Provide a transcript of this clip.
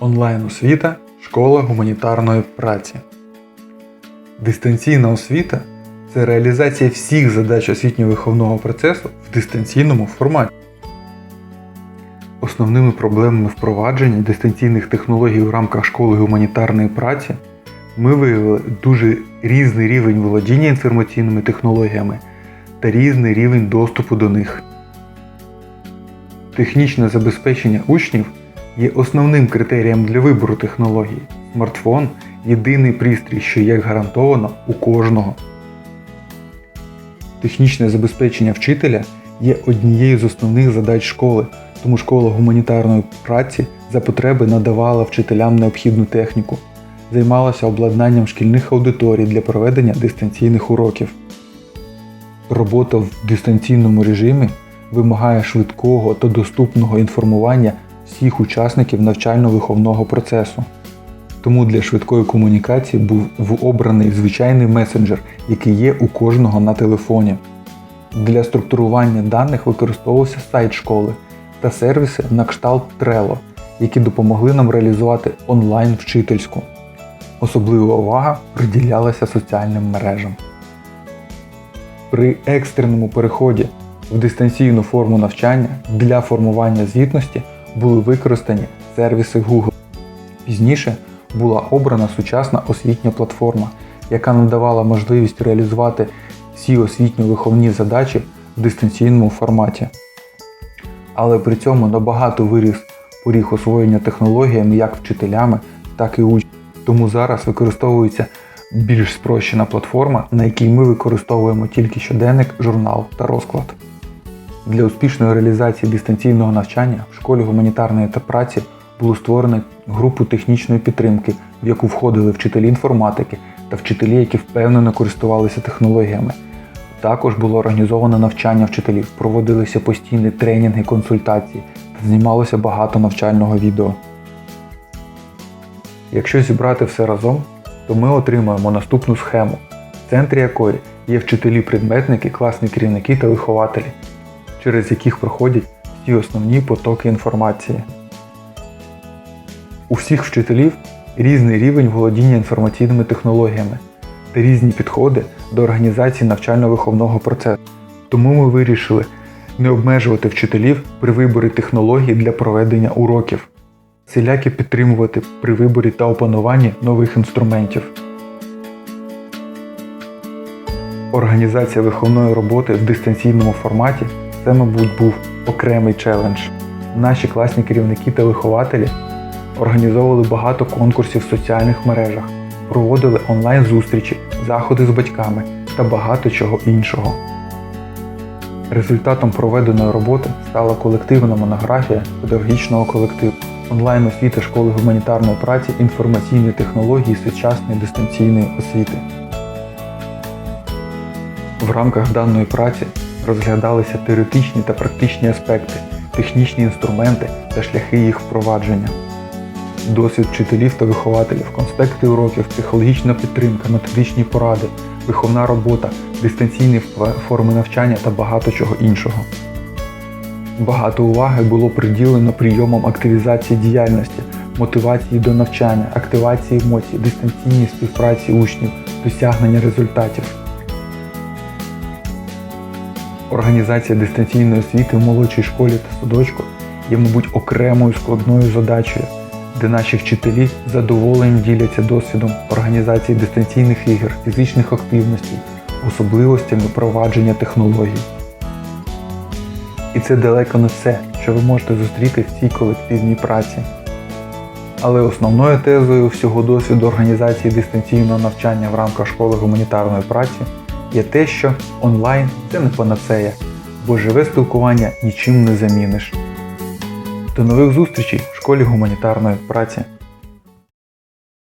Онлайн-освіта школа гуманітарної праці. Дистанційна освіта це реалізація всіх задач освітньо-виховного процесу в дистанційному форматі. Основними проблемами впровадження дистанційних технологій в рамках школи гуманітарної праці ми виявили дуже різний рівень володіння інформаційними технологіями та різний рівень доступу до них. Технічне забезпечення учнів є основним критерієм для вибору технологій. Смартфон єдиний пристрій, що є гарантовано у кожного. Технічне забезпечення вчителя є однією з основних задач школи, тому школа гуманітарної праці за потреби надавала вчителям необхідну техніку, займалася обладнанням шкільних аудиторій для проведення дистанційних уроків. Робота в дистанційному режимі вимагає швидкого та доступного інформування всіх учасників навчально-виховного процесу. Тому для швидкої комунікації був обраний звичайний месенджер, який є у кожного на телефоні. Для структурування даних використовувався сайт школи та сервіси на кшталт Trello, які допомогли нам реалізувати онлайн вчительську. Особлива увага приділялася соціальним мережам. При екстреному переході в дистанційну форму навчання для формування звітності були використані сервіси Google. Пізніше була обрана сучасна освітня платформа, яка надавала можливість реалізувати всі освітньо-виховні задачі в дистанційному форматі. Але при цьому набагато виріс поріг освоєння технологіями як вчителями, так і учнями. Тому зараз використовується більш спрощена платформа, на якій ми використовуємо тільки щоденник, журнал та розклад. Для успішної реалізації дистанційного навчання в школі гуманітарної та праці було створено групу технічної підтримки, в яку входили вчителі інформатики та вчителі, які впевнено користувалися технологіями. Також було організовано навчання вчителів, проводилися постійні тренінги, консультації та знімалося багато навчального відео. Якщо зібрати все разом, то ми отримаємо наступну схему, в центрі якої є вчителі-предметники, класні керівники та вихователі, через яких проходять всі основні потоки інформації. У всіх вчителів різний рівень володіння інформаційними технологіями та різні підходи до організації навчально-виховного процесу. Тому ми вирішили не обмежувати вчителів при виборі технологій для проведення уроків, всіляки підтримувати при виборі та опануванні нових інструментів. Організація виховної роботи в дистанційному форматі це, мабуть, був окремий челендж. Наші класні керівники та вихователі організовували багато конкурсів в соціальних мережах, проводили онлайн-зустрічі, заходи з батьками та багато чого іншого. Результатом проведеної роботи стала колективна монографія педагогічного колективу онлайн освіти школи гуманітарної праці інформаційні технології сучасної дистанційної освіти. В рамках даної праці розглядалися теоретичні та практичні аспекти, технічні інструменти та шляхи їх впровадження. Досвід вчителів та вихователів, конспекти уроків, психологічна підтримка, методичні поради, виховна робота, дистанційні форми навчання та багато чого іншого. Багато уваги було приділено прийомам активізації діяльності, мотивації до навчання, активації емоцій, дистанційній співпраці учнів, досягнення результатів. Організація дистанційної освіти в молодшій школі та садочку є, мабуть, окремою складною задачею, де наші вчителі з задоволенням діляться досвідом організації дистанційних ігор, фізичних активностей, особливостями провадження технологій. І це далеко не все, що ви можете зустріти в цій колективній праці. Але основною тезою всього досвіду організації дистанційного навчання в рамках школи гуманітарної праці є те, що онлайн це не панацея, бо живе спілкування нічим не заміниш. До нових зустрічей в школі гуманітарної праці.